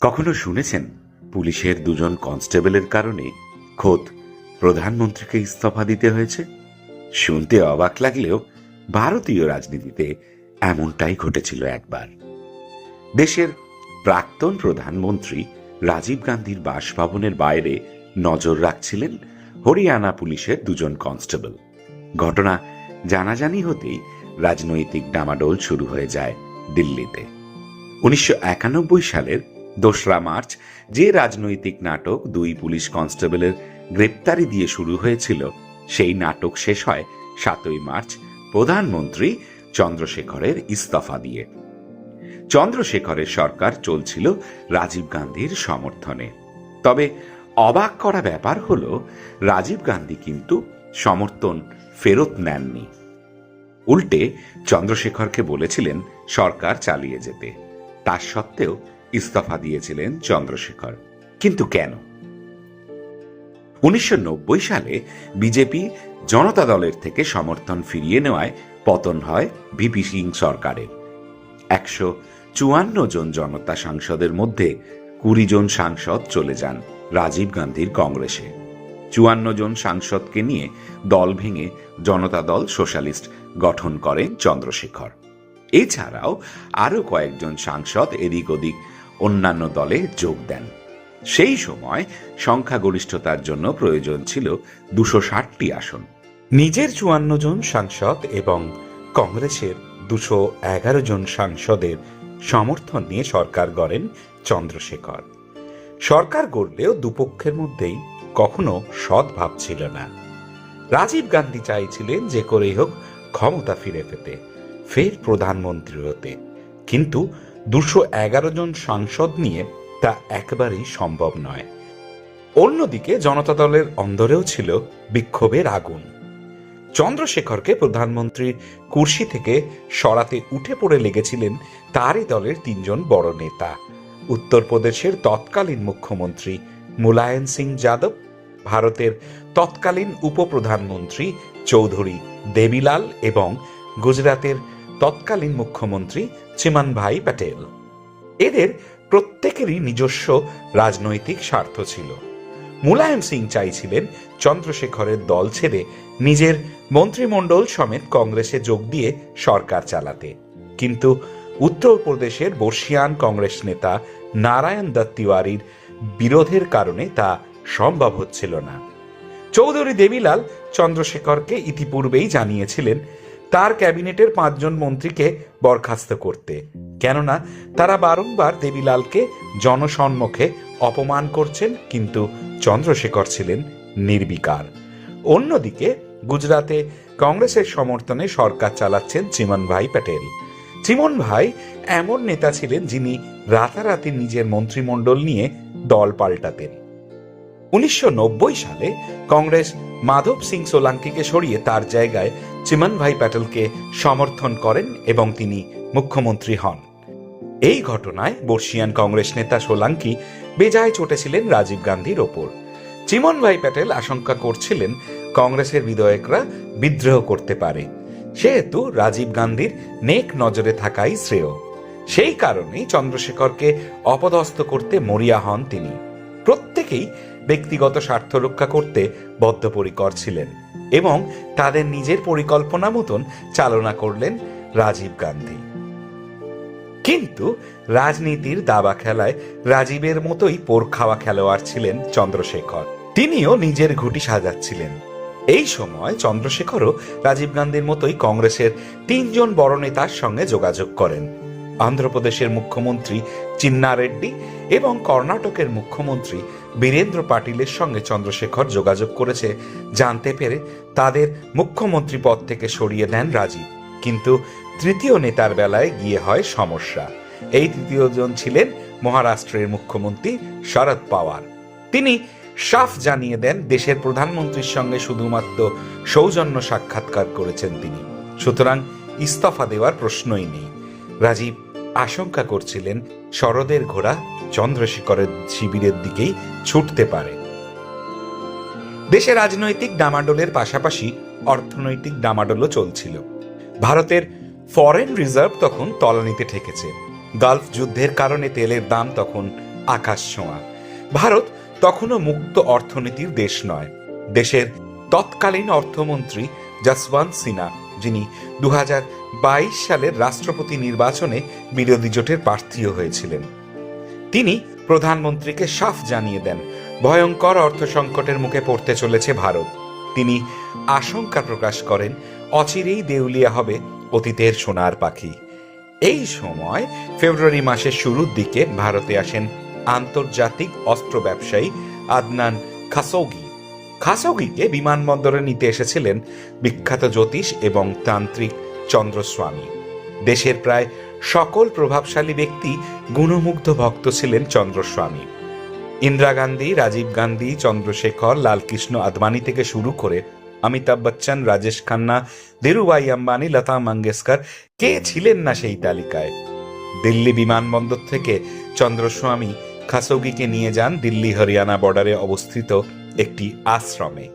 কখনো শুনেছেন, পুলিশের দুজন কনস্টেবলের কারণে খোদ প্রধানমন্ত্রীকে ইস্তফা দিতে হয়েছে? শুনতে অবাক লাগলেও ভারতীয় রাজনীতিতে এমনটাই ঘটেছিল একবার। দেশের প্রাক্তন প্রধানমন্ত্রী রাজীব গান্ধীর বাসভবনের বাইরে নজর রাখছিলেন হরিয়ানা পুলিশের দুজন কনস্টেবল। ঘটনা জানাজানি হতেই রাজনৈতিক ডামাডোল শুরু হয়ে যায় দিল্লিতে। উনিশশো একানব্বই সালের দোসরা মার্চ, যে রাজনৈতিক নাটক দুই পুলিশ কনস্টেবলের গ্রেপ্তারি দিয়ে শুরু হয়েছিল, সেই নাটক শেষ হয় সাতই মার্চ প্রধানমন্ত্রী চন্দ্রশেখরের ইস্তফা দিয়ে। চন্দ্রশেখরের সরকার চলছিল রাজীব গান্ধীর সমর্থনে। তবে অবাক করা ব্যাপার হল, রাজীব গান্ধী কিন্তু সমর্থন ফেরত নেননি। উল্টে চন্দ্রশেখরকে বলেছিলেন, সরকার চালিয়ে যেতে। তার সত্ত্বেও ইস্তফা দিয়েছিলেন চন্দ্রশেখর। কিন্তু কেন? উনিশশো সালে বিজেপি জনতা দলের থেকে সমর্থন ফিরিয়ে নেওয়ায় পতন হয় ভিপি সিং সরকারের। একশো চুয়ান্ন জন জনতা সাংসদের মধ্যে কুড়ি জন সাংসদ চলে যান রাজীব গান্ধীর কংগ্রেসে। চুয়ান্ন জন সাংসদকে নিয়ে দল ভেঙে জনতা দল সোশ্যালিস্ট গঠন করেন চন্দ্রশেখর। এছাড়াও আরও কয়েকজন সাংসদ এদিক ওদিক অন্যান্য দলে যোগ দেন। সেই সময় সংখ্যাগরিষ্ঠতার জন্য প্রয়োজন ছিল দুশো ষাটটি আসন। নিজের চুয়ান্ন জন সাংসদ এবং কংগ্রেসের দুশো এগারো জন সাংসদের সমর্থন নিয়ে সরকার গড়েন চন্দ্রশেখর। সরকার গড়লেও দুপক্ষের মধ্যেই কখনো সদ্ভাব ছিল না। রাজীব গান্ধী চাইছিলেন যে করেই হোক ক্ষমতা ফিরে পেতে, ফের প্রধানমন্ত্রী হতে। কিন্তু দুশো এগারো জন সাংসদ নিয়ে তা একেবারেই সম্ভব নয়। অন্যদিকে জনতা দলের অন্দরেও ছিল বিক্ষোভের আগুন। চন্দ্রশেখরকে প্রধানমন্ত্রীর কুর্সি থেকে সরাতে উঠে পড়ে লেগেছিলেন তারই দলের তিনজন বড় নেতা। উত্তরপ্রদেশের তৎকালীন মুখ্যমন্ত্রী মুলায়ম সিং যাদব, ভারতের তৎকালীন উপপ্রধানমন্ত্রী চৌধুরী দেবীলাল এবং গুজরাতের তৎকালীন মুখ্যমন্ত্রী চিমনভাই প্যাটেল। এদের প্রত্যেকেরই নিজস্ব রাজনৈতিক স্বার্থ ছিল। মুলায়ম সিং চাইছিলেন চন্দ্রশেখরের দল ছেড়ে নিজের মন্ত্রিমণ্ডল সমেত কংগ্রেসে যোগ দিয়ে সরকার চালাতে। কিন্তু উত্তরপ্রদেশের বর্ষিয়ান কংগ্রেস নেতা নারায়ণ দত্ত তিওয়ারির বিরোধের কারণে তা সম্ভব হচ্ছিল না। চৌধুরী দেবীলাল চন্দ্রশেখরকে ইতিপূর্বেই জানিয়েছিলেন তার ক্যাবিনেটের পাঁচজন মন্ত্রীকে বরখাস্ত করতে। কেননা, তারা বারংবার দেবীলালকে জনসম্মুখে অপমান করছেন, কিন্তু চন্দ্রশেখর ছিলেন নির্বিকার। অন্যদিকে গুজরাতে কংগ্রেসের সমর্থনে সরকার চালাচ্ছেন চিমন ভাই প্যাটেল। চিমন ভাই এমন নেতা ছিলেন যিনি রাতারাতি নিজের মন্ত্রিমণ্ডল নিয়ে দল পাল্টাতেন। উনিশশো সালে কংগ্রেস মাধব সিং সোলাঙ্কিকে সরিয়ে তার জায়গায় চিমন ভাই প্যাটেলকে সমর্থন করেন এবং তিনি মুখ্যমন্ত্রী হন। এই ঘটনায় বর্ষিয়ান কংগ্রেস নেতা সোলাঙ্কি বেজায় চটেছিলেন রাজীব গান্ধীর ওপর। চিমন ভাই প্যাটেল আশঙ্কা করছিলেন কংগ্রেসের বিধায়করা বিদ্রোহ করতে পারে। সেহেতু রাজীব গান্ধীর নেক নজরে থাকাই শ্রেয়। সেই কারণেই চন্দ্রশেখরকে অপদস্থ করতে মরিয়া হন তিনি। প্রত্যেকেই ব্যক্তিগত স্বার্থ রক্ষা করতে বদ্ধপরিকর ছিলেন এবং তাদের নিজের পরিকল্পনা মতন চালনা করলেন রাজীব গান্ধী। কিন্তু রাজনীতির দাবা খেলায় রাজীবের মতোই পোর খাওয়া খেলোয়াড় ছিলেন চন্দ্রশেখর। তিনিও নিজের ঘুটি সাজাচ্ছিলেন। এই সময় চন্দ্রশেখরও রাজীব গান্ধীর মতোই কংগ্রেসের তিনজন বড় নেতার সঙ্গে যোগাযোগ করেন। অন্ধ্রপ্রদেশের মুখ্যমন্ত্রী চিন্না রেড্ডি এবং কর্ণাটকের মুখ্যমন্ত্রী বীরেন্দ্র পাটিলের সঙ্গে চন্দ্রশেখর যোগাযোগ করেছে। জানতে পেরে তাদের মুখ্যমন্ত্রী পদ থেকে সরিয়ে দেন রাজীব। কিন্তু তৃতীয় নেতার বেলায় গিয়ে হয় সমস্যা। এই তৃতীয় জন ছিলেন মহারাষ্ট্রের মুখ্যমন্ত্রী শরদ পাওয়ার। তিনি সাফ জানিয়ে দেন দেশের প্রধানমন্ত্রীর সঙ্গে শুধুমাত্র সৌজন্য সাক্ষাৎকার করেছেন তিনি। সুতরাং ইস্তফা দেওয়ার প্রশ্নই নেই। রাজীব আশঙ্কা করছিলেন শরদের ঘোড়া চন্দ্রশেখরের শিবিরের দিকেই ছুটতে পারে। দেশে রাজনৈতিক ডামাডোলের পাশাপাশি অর্থনৈতিক ডামাডোলও চলছিল। ভারতের ফরেন রিজার্ভ তখন তলানিতে ঠেকেছে। গালফ যুদ্ধের কারণে তেলের দাম তখন আকাশ ছোঁয়া। ভারত তখনও মুক্ত অর্থনীতির দেশ নয়। দেশের তৎকালীন অর্থমন্ত্রী যশবন্ত সিনহা যিনি দু হাজার বাইশ সালের রাষ্ট্রপতি নির্বাচনে বিরোধী জোটের প্রার্থীও হয়েছিলেন। তিনি প্রধানমন্ত্রীকে সাফ জানিয়ে দেন, ভয়ঙ্কর অর্থ সংকটের মুখে পড়তে চলেছে ভারত। তিনি আশঙ্কা প্রকাশ করেন, অচিরেই দেউলিয়া হবে অতীতের সোনার পাখি। এই সময়, ফেব্রুয়ারি মাসের শুরুর দিকে ভারতে আসেন আন্তর্জাতিক অস্ত্র ব্যবসায়ী আদনান খাসোগি। খাসোগিকে বিমানবন্দরে নিতে এসেছিলেন বিখ্যাত জ্যোতিষ এবং তান্ত্রিক চন্দ্রস্বামী। দেশের প্রায় সকল প্রভাবশালী ব্যক্তি গুণমুগ্ধ ভক্ত ছিলেন চন্দ্রস্বামী। ইন্দিরা গান্ধী, রাজীব গান্ধী, চন্দ্রশেখর, লালকৃষ্ণ আদবানি থেকে শুরু করে অমিতাভ বচ্চন, রাজেশ খান্না, ধীরুভাই আম্বানি, লতা মঙ্গেশকর, কে ছিলেন না সেই তালিকায়? দিল্লি বিমানবন্দর থেকে চন্দ্রস্বামী খাসোগিকে নিয়ে যান দিল্লি হরিয়ানা বর্ডারে অবস্থিত একটি আশ্রমে।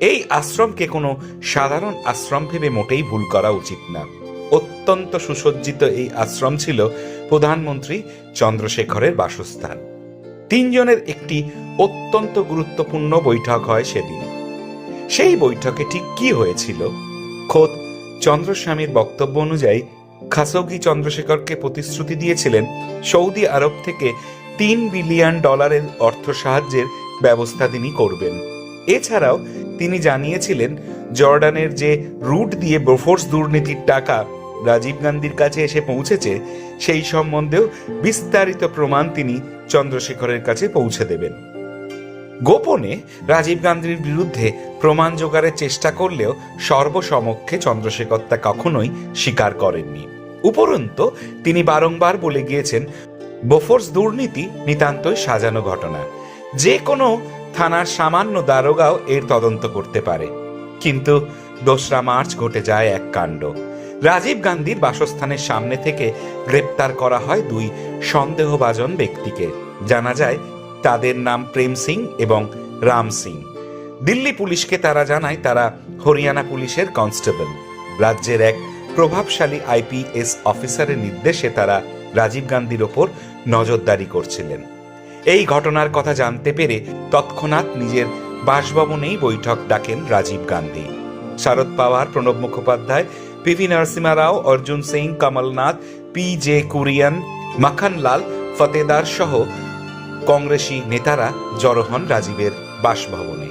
এই আশ্রমকে কোনো সাধারণ আশ্রম ভেবে মোটেই ভুল করা উচিত না। অত্যন্ত সুসজ্জিত এই আশ্রম ছিল প্রধানমন্ত্রী চন্দ্রশেখরের বাসস্থান। তিনজনের একটি অত্যন্ত গুরুত্বপূর্ণ বৈঠক হয় সেদিন। সেই বৈঠকে ঠিক কি হয়েছিল? খোদ চন্দ্রস্বামীর বক্তব্য অনুযায়ী খাসোগি চন্দ্রশেখরকে প্রতিশ্রুতি দিয়েছিলেন সৌদি আরব থেকে তিন বিলিয়ন ডলারের অর্থ সাহায্যের ব্যবস্থা তিনি করবেন। এছাড়াও তিনি জানিয়েছিলেন, জর্ডানের যে রুট দিয়ে বোফোর্স দুর্নীতির টাকা রাজীব গান্ধীর কাছে এসে পৌঁছেছে, সেই সম্বন্ধেও বিস্তারিত প্রমাণ তিনি চন্দ্রশেখরের কাছে পৌঁছে দেবেন। গোপনে রাজীব গান্ধীর বিরুদ্ধে প্রমাণ জোগাড়ের চেষ্টা করলেও সর্বসমক্ষে চন্দ্রশেখর তা কখনোই স্বীকার করেননি। উপরন্ত, তিনি বারংবার বলে গিয়েছেন, বোফোর্স দুর্নীতি নিতান্তই সাজানো ঘটনা। যে কোনো থানার সামান্য দারোগাও এর তদন্ত করতে পারে। কিন্তু দোসরা মার্চ ঘটে যায় এক কাণ্ড। রাজীব গান্ধীর বাসস্থানের সামনে থেকে গ্রেপ্তার করা হয় দুই সন্দেহভাজন ব্যক্তিকে। জানা যায়, তাদের নাম প্রেম সিং এবং রাম সিং। দিল্লি পুলিশকে তারা জানায়, তারা হরিয়ানা পুলিশের কনস্টেবল। রাজ্যের এক প্রভাবশালী আইপিএস অফিসারের নির্দেশে তারা রাজীব গান্ধীর ওপর নজরদারি করছিলেন। এই ঘটনার কথা জানতে পেরে তৎক্ষণাৎ নিজের বাসভবনেই বৈঠক ডাকেন Rajiv Gandhi. Sharad Pawar, Pranab Mukhopadhyay P V Narasimha Rao, Arjun Singh, Kamal Nath, P J Kurien Makhan Lal Fotedar সহ কংগ্রেসী নেতারা জড়ো হন রাজীবের বাসভবনে।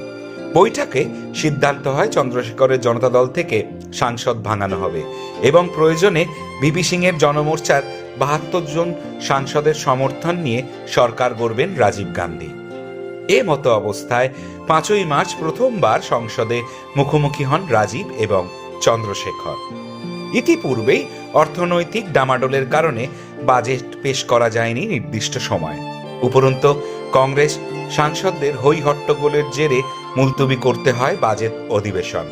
বৈঠকে সিদ্ধান্ত হয় চন্দ্রশেখরের জনতা দল থেকে সাংসদ ভাঙানো হবে এবং প্রয়োজনে ভিপি সিং এর জনমোর্চার বাহাত্তর জন সাংসদের সমর্থন নিয়ে সরকার গড়বেন রাজীব গান্ধী। এ মতো অবস্থায় পাঁচই মার্চ প্রথমবার সংসদে মুখোমুখি হন রাজীব এবং চন্দ্রশেখর। ইতিপূর্বেই অর্থনৈতিক ডামাডোলের কারণে বাজেট পেশ করা যায়নি নির্দিষ্ট সময়। উপরন্ত, কংগ্রেস সাংসদদের হই হট্টগোলের জেরে মুলতবি করতে হয় বাজেট অধিবেশন।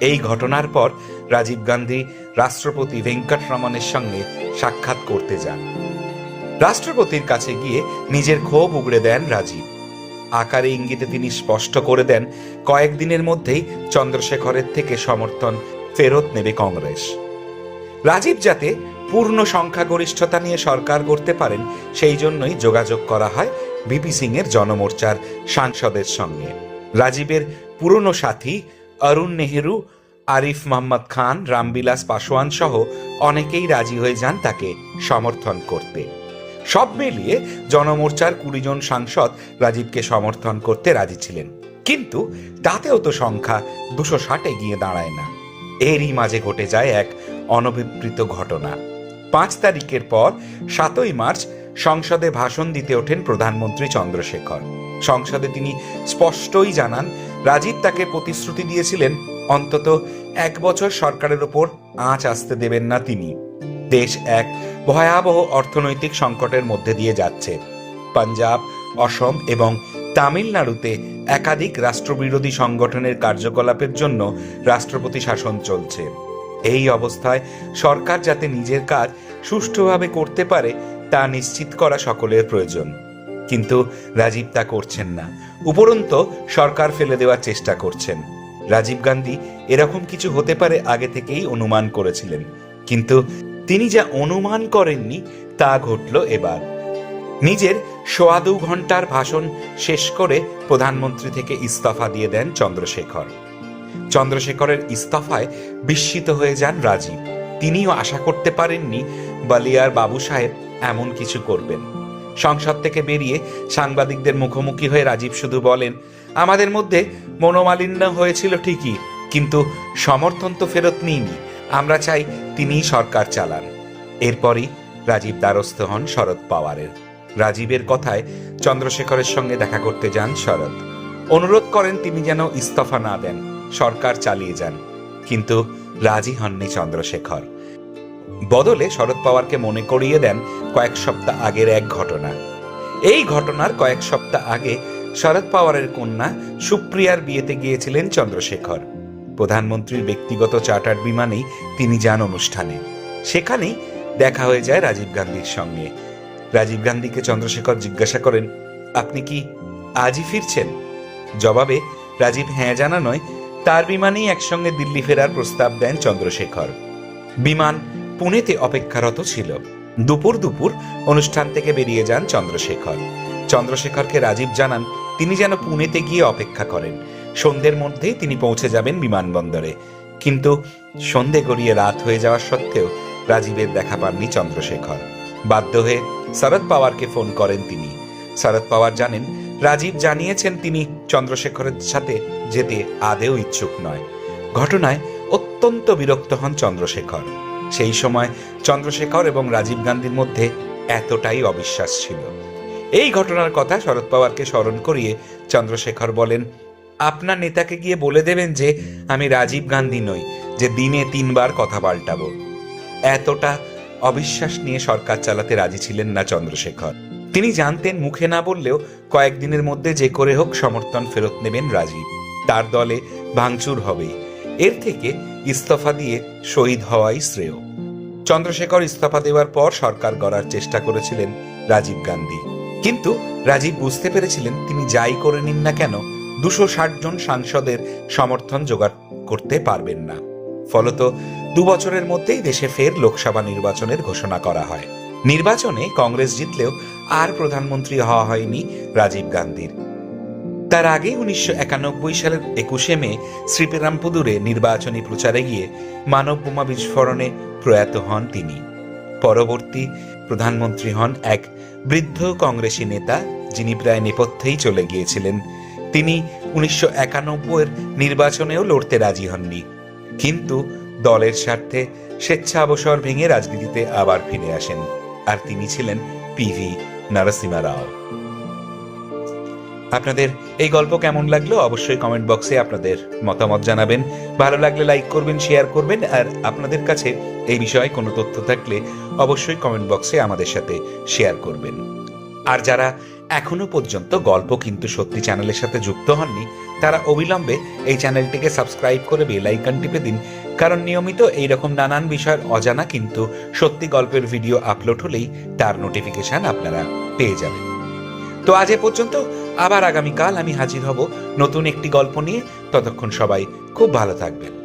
এই ঘটনার পর রাজীব গান্ধী রাষ্ট্রপতি ভেঙ্কটরমনের সঙ্গে সাক্ষাৎ করতে যান। রাষ্ট্রপতির কাছে গিয়ে নিজের ক্ষোভ উগড়ে দেন রাজীব। আকারে ইঙ্গিতে তিনি স্পষ্ট করে দেন, কয়েকদিনের মধ্যেই চন্দ্রশেখরের থেকে সমর্থন ফেরত নেবে কংগ্রেস। রাজীব যাতে পূর্ণ সংখ্যাগরিষ্ঠতা নিয়ে সরকার করতে পারেন, সেই জন্যই যোগাযোগ করা হয় বিপি সিং এর জনমোর্চার সাংসদের সঙ্গে। রাজীবের পুরনো সাথী অরুণ নেহেরু আরিফ মোহাম্মদ খান, রামবিলাস পাসোয়ান সহ অনেকেই রাজি হয়ে যান তাকে সমর্থন করতে। সব মিলিয়ে জনমোর্চার কুড়ি জন সাংসদ রাজীবকে সমর্থন করতে রাজি ছিলেন। কিন্তু তাতেও তো সংখ্যা দুশো ষাটে গিয়ে দাঁড়ায় না। এরই মাঝে ঘটে যায় এক অনভিপ্রিত ঘটনা। পাঁচ তারিখের পর সাতই মার্চ সংসদে ভাষণ দিতে ওঠেন প্রধানমন্ত্রী চন্দ্রশেখর। সংসদে তিনি স্পষ্টই জানান, রাজীব তাকে প্রতিশ্রুতি দিয়েছিলেন অন্তত এক বছর সরকারের ওপর আঁচ আসতে দেবেন না তিনি। দেশ এক ভয়াবহ অর্থনৈতিক সংকটের মধ্যে দিয়ে যাচ্ছে। পাঞ্জাব, অসম এবং তামিলনাড়ুতে একাধিক রাষ্ট্রবিরোধী সংগঠনের কার্যকলাপের জন্য রাষ্ট্রপতি শাসন চলছে। এই অবস্থায় সরকার যাতে নিজের কাজ সুষ্ঠুভাবে করতে পারে, তা নিশ্চিত করা সকলের প্রয়োজন। কিন্তু রাজীব তা করছেন না। উপরন্ত সরকার ফেলে দেওয়ার চেষ্টা করছেন। রাজীব গান্ধী এরকম কিছু হতে পারে আগে থেকেই অনুমান করেছিলেন। কিন্তু তিনি যা অনুমান করেননি, তা ঘটল এবার। নিজের সোয়া দু ঘণ্টার ভাষণ শেষ করে প্রধানমন্ত্রী থেকে ইস্তফা দিয়ে দেন চন্দ্রশেখর। চন্দ্রশেখরের ইস্তফায় বিস্মিত হয়ে যান রাজীব। তিনিও আশা করতে পারেননি বালিয়ার বাবু সাহেব এমন কিছু করবেন। সংসদ থেকে বেরিয়ে সাংবাদিকদের মুখোমুখি হয়ে রাজীব শুধু বলেন আমাদের মধ্যে মনোমালিন্য হয়েছিল ঠিকই, কিন্তু সমর্থন তো ফেরত নিইনি। আমরা চাই তিনি সরকার চালান। এরপরই রাজীব দ্বারস্থ হন শরদ পাওয়ারের। রাজীবের কথায় চন্দ্রশেখরের সঙ্গে দেখা করতে যান শরৎ। অনুরোধ করেন তিনি যেন ইস্তফা না দেন, সরকার চালিয়ে যান, কিন্তু রাজি হননি চন্দ্রশেখর। বদলে শরদ পাওয়ারকে মনে করিয়ে দেন কয়েক সপ্তাহ আগের এক ঘটনা। এই ঘটনার কয়েক সপ্তাহ আগে শরদ পাওয়ারের কন্যা সুপ্রিয়ার বিয়েতে গিয়েছিলেন চন্দ্রশেখর। প্রধানমন্ত্রীর ব্যক্তিগত চার্টার বিমানেই তিনি যান অনুষ্ঠানে। সেখানেই দেখা হয়ে যায় রাজীব গান্ধীর সঙ্গে। রাজীব গান্ধীকে চন্দ্রশেখর জিজ্ঞাসা করেন, আপনি কি আজই ফিরছেন? জবাবে, রাজীব হ্যাঁ জানানোয় তার বিমানেই একসঙ্গে দিল্লি ফেরার প্রস্তাব দেন চন্দ্রশেখর। বিমান পুনেতে অপেক্ষারত ছিল। দুপুর দুপুর অনুষ্ঠান থেকে বেরিয়ে যান চন্দ্রশেখর। চন্দ্রশেখরকে রাজীব জানান, তিনি যেন পুনেতে গিয়ে অপেক্ষা করেন। সন্ধ্যের মধ্যেই তিনি পৌঁছে যাবেন বিমানবন্দরে। কিন্তু সন্ধে গড়িয়ে রাত হয়ে যাওয়ার সত্ত্বেও রাজীবের দেখা পাননি চন্দ্রশেখর। বাধ্য হয়ে শরদ পাওয়ারকে ফোন করেন তিনি। শরদ পাওয়ার জানেন, রাজীব জানিয়েছেন তিনি চন্দ্রশেখরের সাথে যেতে আদেও ইচ্ছুক নয়। ঘটনায় অত্যন্ত বিরক্ত হন চন্দ্রশেখর। সেই সময় চন্দ্রশেখর এবং রাজীব গান্ধীর মধ্যে এতটাই অবিশ্বাস ছিল। এই ঘটনার কথা শরদ পাওয়ারকে স্মরণ করিয়ে চন্দ্রশেখর বলেন, আপনার নেতাকে গিয়ে বলে দেবেন যে আমি রাজীব গান্ধী নই, যে দিনে তিনবার কথা পাল্টাবো। এতটা অবিশ্বাস নিয়ে সরকার চালাতে রাজি ছিলেন না চন্দ্রশেখর। তিনি জানতেন মুখে না বললেও কয়েকদিনের মধ্যে যে করে হোক সমর্থন ফেরত নেবেন রাজীব। তার দলে ভাঙচুর হবেই। এর থেকে ইস্তফা দিয়ে শহীদ হওয়াই শ্রেয়। চন্দ্রশেখর ইস্তফা দেওয়ার পর সরকার গড়ার চেষ্টা করেছিলেন রাজীব গান্ধী। কিন্তু রাজীব বুঝতে পেরেছিলেন তিনি যাই করে নিন না কেন, দুশো জন সাংসদের সমর্থন জোগাড় করতে পারবেন না। ফলত দু বছরের মধ্যেই দেশে ফের লোকসভা নির্বাচনের ঘোষণা করা হয়। নির্বাচনে কংগ্রেস জিতলেও আর প্রধানমন্ত্রী হওয়া হয়নি রাজীব গান্ধীর। তার আগে উনিশশো একানব্বই সালের একুশে মে শ্রীপেরামপুদুরে নির্বাচনী প্রচারে গিয়ে মানব বোমা বিস্ফোরণে প্রয়াত হন তিনি। পরবর্তী প্রধানমন্ত্রী হন এক বৃদ্ধ কংগ্রেসী নেতা যিনি প্রায় নেপথ্যেই চলে গিয়েছিলেন। তিনি উনিশশো একানব্বইয়ের নির্বাচনেও লড়তে রাজি হননি। কিন্তু দলের স্বার্থে স্বেচ্ছা অবসর ভেঙে রাজনীতিতে আবার ফিরে আসেন। আর তিনি ছিলেন পিভি নরসিমা রাও। আপনাদের এই গল্প কেমন লাগল অবশ্যই কমেন্ট বক্সে আপনাদের মতামত জানাবেন। ভালো লাগলে লাইক করবেন শেয়ার করবেন, আর আপনাদের কাছে এই বিষয়ে কোনো তথ্য থাকলে অবশ্যই কমেন্ট বক্সে আমাদের সাথে শেয়ার করবেন। আর যারা এখনও পর্যন্ত গল্প কিন্তু সত্যি চ্যানেলের সাথে যুক্ত হননি, তারা অবিলম্বে এই চ্যানেলটিকে সাবস্ক্রাইব করে বেল টিপে দিন, কারণ নিয়মিত এই রকম নানান বিষয়ের অজানা কিন্তু সত্যি গল্পের ভিডিও আপলোড হলেই তার নোটিফিকেশন আপনারা পেয়ে যাবেন। তো আজ এ পর্যন্ত আবার আগামীকাল আমি হাজির হব নতুন একটি গল্প নিয়ে। ততক্ষণ সবাই খুব ভালো থাকবেন।